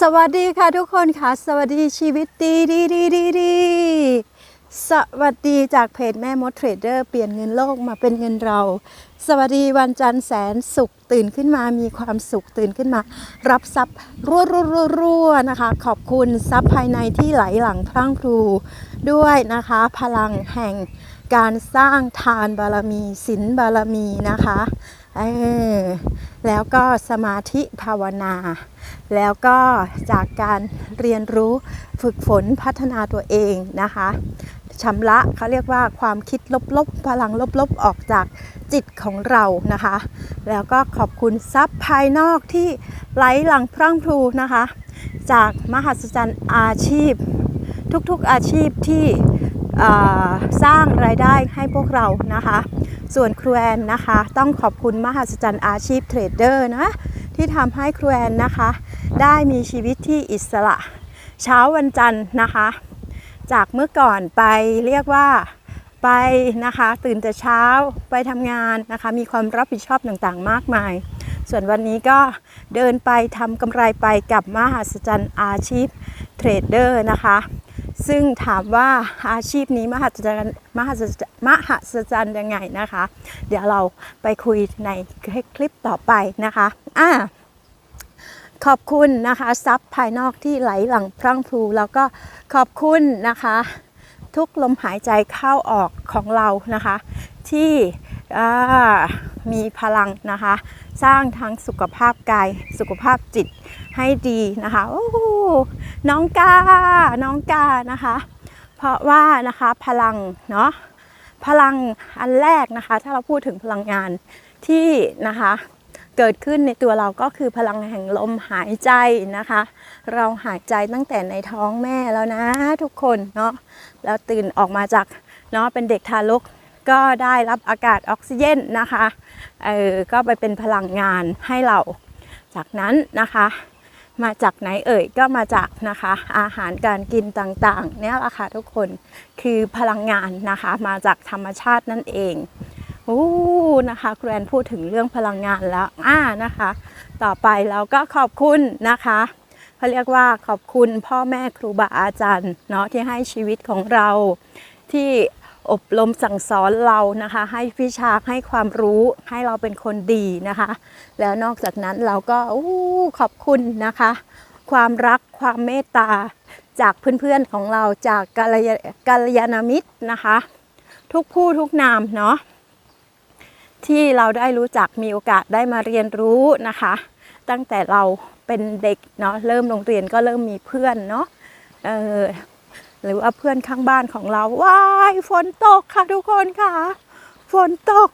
สวัสดีค่ะทุกคนค่ะ สวัสดีชีวิตดีดีดีดีดีสวัสดีจากเพจแม่มดเทรดเดอร์เปลี่ยนเงินโลกมาเป็นเงินเรา สวัสดีวันจันทร์แสนสุขตื่นขึ้นมามีความสุขตื่นขึ้นมา รับทรัพย์รัวรัวรัวรัวนะคะ ขอบคุณทรัพย์ภายในที่ไหลหลังพรั่งพรูด้วยนะคะ พลังแห่งการสร้างทานบารมีศีลบารมีนะคะ เออแล้วก็สมาธิภาวนา แล้วก็จากการเรียนรู้ฝึกฝนพัฒนาตัวเองนะคะชำระเขาเรียกว่าความคิดลบๆ พลังลบๆ ออกจากจิตของเรานะคะ แล้วก็ขอบคุณทรัพย์ภายนอกที่ไหลหลังพรั่งพรูนะคะ จากมหัศจรรย์อาชีพ ทุกๆอาชีพที่สร้างรายได้ให้พวกเรานะคะ ส่วนครูแอนนะคะ ต้องขอบคุณมหัศจรรย์อาชีพเทรดเดอร์นะ ที่ทำให้ครูแอนนะคะ ได้มีชีวิตที่อิสระ เช้าวันจันทร์นะคะ จากเมื่อก่อนไปเรียกว่าไปนะคะ ตื่นแต่เช้าไปทำงานนะคะ มีความรับผิดชอบต่างๆ มากมาย ส่วนวันนี้ก็เดินไปทำกำไรไปกับมหัศจรรย์อาชีพเทรดเดอร์นะคะ ซึ่งถามว่าอาชีพนี้มหัศจรรย์มหัศจรรย์มหัศจรรย์ยังไงนะคะ เดี๋ยวเราไปคุยในคลิปต่อไปนะคะอ่าขอบคุณนะคะทรัพย์ภายนอกที่ไหลหลังพรั่งพูแล้วก็ขอบคุณนะคะ ทุกลมหายใจเข้าออกของเรานะคะ ที่ มีพลังนะคะ สร้างทั้งสุขภาพกายสุขภาพจิตให้ดีนะคะโอ้โหน้องกา น้องกานะคะ เพราะว่านะคะพลังเนาะพลังอันแรกนะคะ ถ้าเราพูดถึงพลังงานที่นะคะเกิดขึ้นในตัวเราก็คือพลังแห่งลมหายใจนะคะ เราหายใจตั้งแต่ในท้องแม่แล้วนะทุกคนเนาะแล้วตื่นออกมาจากเนาะเป็นเด็กทารก ก็ได้รับอากาศออกซิเจนนะคะเออก็ไปเป็นพลังงานให้เรา จากนั้นนะคะ มาจากไหนเอ่ยก็มาจากนะคะ อาหารการกินต่างๆ เนี่ยแหละค่ะทุกคนคือพลังงานนะคะ มาจากธรรมชาตินั่นเองโอ้นะคะแกรนพูดถึงเรื่องพลังงานแล้วอ่านะคะ ต่อไปเราก็ขอบคุณนะคะเขาเรียกว่าขอบคุณพ่อแม่ครูบาอาจารย์เนาะที่ให้ชีวิตของเราที่ อบรมสั่งสอนเรานะคะ ให้วิชาให้ความรู้ให้เราเป็นคนดีนะคะ แล้วนอกจากนั้นเราก็อขอบคุณนะคะ ความรักความเมตตาจากเพื่อนๆของเราจากกัลยากัลยาณมิตรนะคะ ทุกผู้ทุกนามเนาะที่เราได้รู้จักมีโอกาสได้มาเรียนรู้นะคะ ตั้งแต่เราเป็นเด็กเนาะเริ่มโรงเรียนก็เริ่มมีเพื่อนเนาะเออ หรือว่าเพื่อนข้างบ้านของเราว้ายฝนตกค่ะทุกคนค่ะ ฝนตก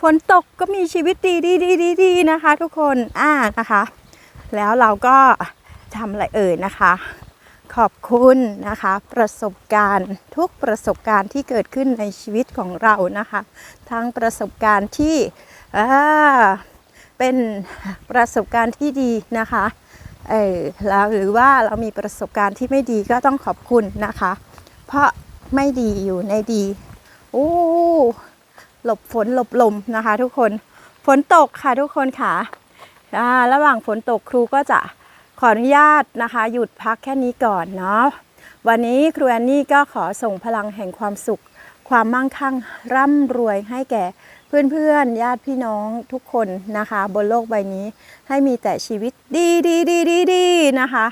ฝนตกก็มีชีวิตดีดีดีดีดีนะคะ ทุกคนอ่านะคะ แล้วเราก็ทำอะไรเอ่ยนะคะ ขอบคุณนะคะ ประสบการณ์ทุกประสบการณ์ที่เกิดขึ้นในชีวิตของเรานะคะ ทั้งประสบการณ์ที่อ่าเป็นประสบการณ์ที่ดีนะคะ เออแล้วหรือว่าเรามีประสบการณ์ที่ไม่ดีก็ต้องขอบคุณนะคะ เพราะไม่ดีอยู่ในดีโอ้หลบฝนหลบลมนะคะ ทุกคนฝนตกค่ะทุกคนค่ะอ่าระหว่างฝนตกครูก็จะขออนุญาตนะคะ หยุดพักแค่นี้ก่อนเนาะวันนี้ครูแอนนี่ก็ขอส่งพลังแห่งความสุข ความมั่งคั่งร่ำรวยให้แก่ เพื่อนๆ ญาติพี่น้องทุกคนนะคะ บนโลกใบนี้ให้มีแต่ชีวิตดีดีดีดีดีนะคะ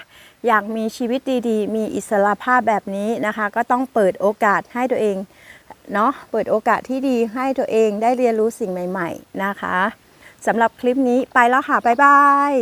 อยากมีชีวิตดีๆ มีอิสระภาพแบบนี้นะคะ ก็ต้องเปิดโอกาสให้ตัวเองเนาะเปิดโอกาสที่ดีให้ตัวเองได้เรียนรู้สิ่งใหม่ ๆ นะคะสำหรับคลิปนี้ไปแล้วค่ะ บ๊ายบาย